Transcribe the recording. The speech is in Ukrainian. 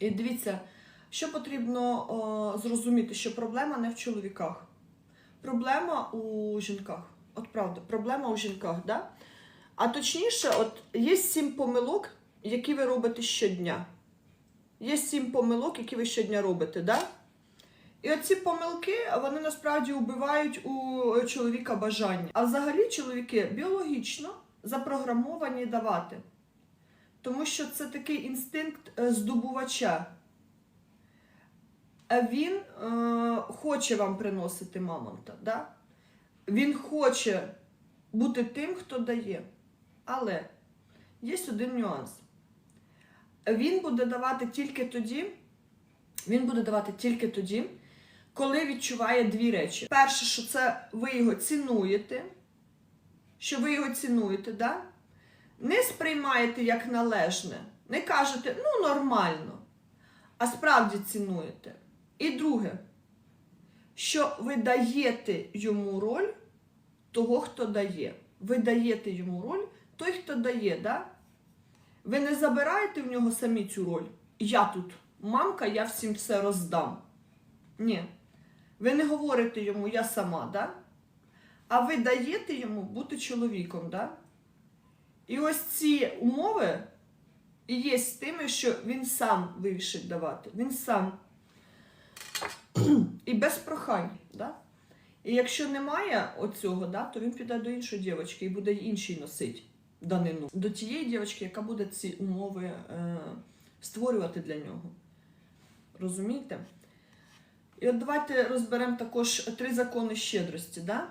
І дивіться, що потрібно о, зрозуміти, що проблема не в чоловіках. Проблема у жінках. От правда, проблема у жінках, да? А точніше, от є сім помилок, які ви робите щодня. Є сім помилок, які ви щодня робите, да? І оці помилки, вони насправді вбивають у чоловіка бажання. А взагалі чоловіки біологічно запрограмовані давати. Тому що це такий інстинкт е, здобувача. Він е, хоче вам приносити мамонта. Да? Він хоче бути тим, хто дає. Але є один нюанс. Він буде давати тільки тоді, він буде давати тільки тоді, коли відчуває дві речі. Перше, що це ви його цінуєте, що ви його цінуєте, да? Не сприймаєте як належне, не кажете, ну нормально, а справді цінуєте. І друге, що ви даєте йому роль того, хто дає. Ви даєте йому роль той, хто дає, да? Ви не забираєте в нього самі цю роль. Я тут мамка, я всім все роздам. Ні. Ви не говорите йому я сама, да? а ви даєте йому бути чоловіком. Да? І ось ці умови є з тими, що він сам вирішить давати. Він сам. І без прохань. Да? І якщо немає оцього, да, то він піде до іншої дівчинки і буде іншій носити данину. До тієї дівчинки, яка буде ці умови е, створювати для нього. Розумієте? І от давайте розберемо також три закони щедрості. Да?